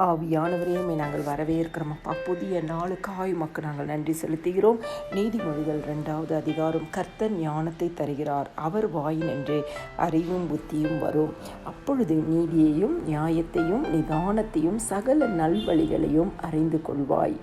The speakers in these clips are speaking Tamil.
ஆவியானவரையுமே நாங்கள் வரவேற்கிறோம். அப்பா புதிய நாளுக்காய் மக்கள் நாங்கள் நன்றி செலுத்துகிறோம். நீதிமொழிகள் ரெண்டாவது அதிகாரம். கர்த்தர் ஞானத்தை தருகிறார். அவர் வாயின் என்று அறிவும் புத்தியும் வரும். அப்பொழுது நீதியையும் நியாயத்தையும் நிதானத்தையும் சகல நல்வழிகளையும் அறிந்து கொள்வாய்.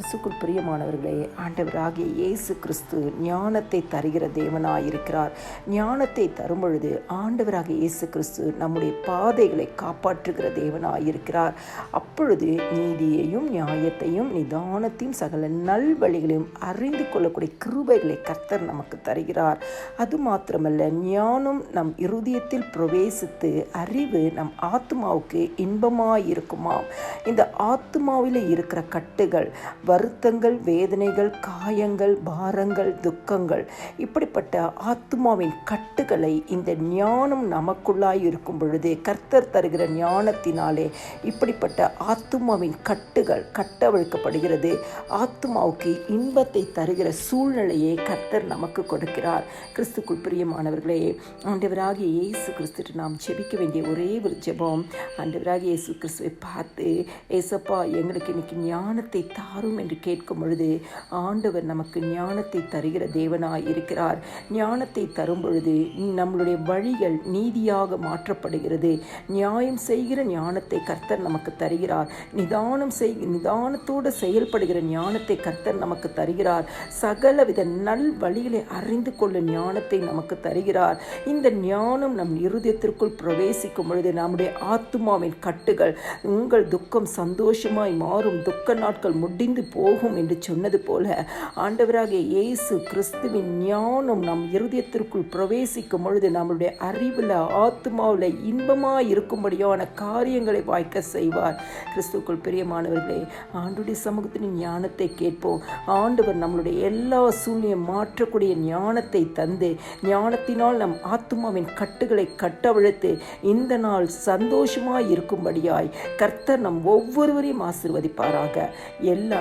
கிறிஸ்துக்குள் பிரியமானவர்களே ஆண்டவராகிய இயேசு கிறிஸ்து ஞானத்தை தருகிற தேவனாயிருக்கிறார். ஞானத்தை தரும் பொழுது ஆண்டவராகிய இயேசு கிறிஸ்து நம்முடைய பாதைகளை காப்பாற்றுகிற தேவனாயிருக்கிறார். அப்பொழுது நீதியையும் நியாயத்தையும் நிதானத்தையும் சகல நல்வழிகளையும் அறிந்து கொள்ளக்கூடிய கிருபைகளை கர்த்தர் நமக்கு தருகிறார். அது மாத்திரமல்ல ஞானம் நம் இருதயத்தில் பிரவேசித்து அறிவு நம் ஆத்மாவுக்கு இன்பமாயிருக்குமாம். இந்த ஆத்மாவில் இருக்கிற கட்டுகள் வருத்தங்கள் வேதனைகள் காயங்கள் பாரங்கள் துக்கங்கள் இப்படிப்பட்ட ஆத்மாவின் கட்டுகளை இந்த ஞானம் நமக்குள்ளாய் இருக்கும் பொழுது கர்த்தர் தருகிற ஞானத்தினாலே இப்படிப்பட்ட ஆத்மாவின் கட்டுகள் கட்டவிழ்க்கப்படுகிறது. ஆத்மாவுக்கு இன்பத்தை தருகிற சூழ்நிலையை கர்த்தர் நமக்கு கொடுக்கிறார். கிறிஸ்துக்குள் பிரியமானவர்களே ஆண்டவராகிய இயேசு கிறிஸ்துட்டு நாம் ஜெபிக்க வேண்டிய ஒரே ஒரு ஜெபம். ஆண்டவராகிய இயேசு கிறிஸ்துவை பார்த்து ஏசப்பா எங்களுக்கு இன்னைக்கு ஞானத்தை தாரும் என்று கேட்கும் பொழுது ஆண்டவர் நமக்கு ஞானத்தை தருகிற தேவனாய் இருக்கிறார். ஞானத்தை தரும் பொழுது நம்மளுடைய வழிகள் நீதியாக மாற்றப்படுகிறது. நியாயம் செய்கிற ஞானத்தை கர்த்தர் நமக்கு தருகிறார். நிதானம் செய் நிதானத்தோடு செயல்படுகிற ஞானத்தை கர்த்தர் நமக்கு தருகிறார். சகலவித நல் வழிகளை அறிந்து கொள்ளும் ஞானத்தை நமக்கு தருகிறார். இந்த ஞானம் நம் இருதயத்திற்குள் பிரவேசிக்கும் பொழுது நம்முடைய ஆத்மாவின் கட்டுகள் உங்கள் துக்கம் சந்தோஷமாய் மாறும். துக்க நாட்கள் முடிந்து போகும் என்று சொன்னது போல ஆண்டவராகிய இயேசு கிறிஸ்துவின் ஞானம் நம் இருதயத்திற்குள் பிரவேசிக்கும் பொழுது நம்மளுடைய அறிவில் ஆத்மாவில் இன்பமாக இருக்கும்படியான காரியங்களை வாய்க்க செய்வார். கிறிஸ்துக்குள் பிரியமானவர்களே ஆண்டுடைய சமூகத்தின் ஞானத்தை கேட்போம். ஆண்டவர் நம்மளுடைய எல்லா சூழ்நிலையும் மாற்றக்கூடிய ஞானத்தை தந்து ஞானத்தினால் நம் ஆத்மாவின் கட்டுகளை கட்டவிழ்த்து இந்த நாள் சந்தோஷமாய் இருக்கும்படியாய் கர்த்தர் நம் ஒவ்வொருவரையும் ஆசிர்வதிப்பாராக. எல்லா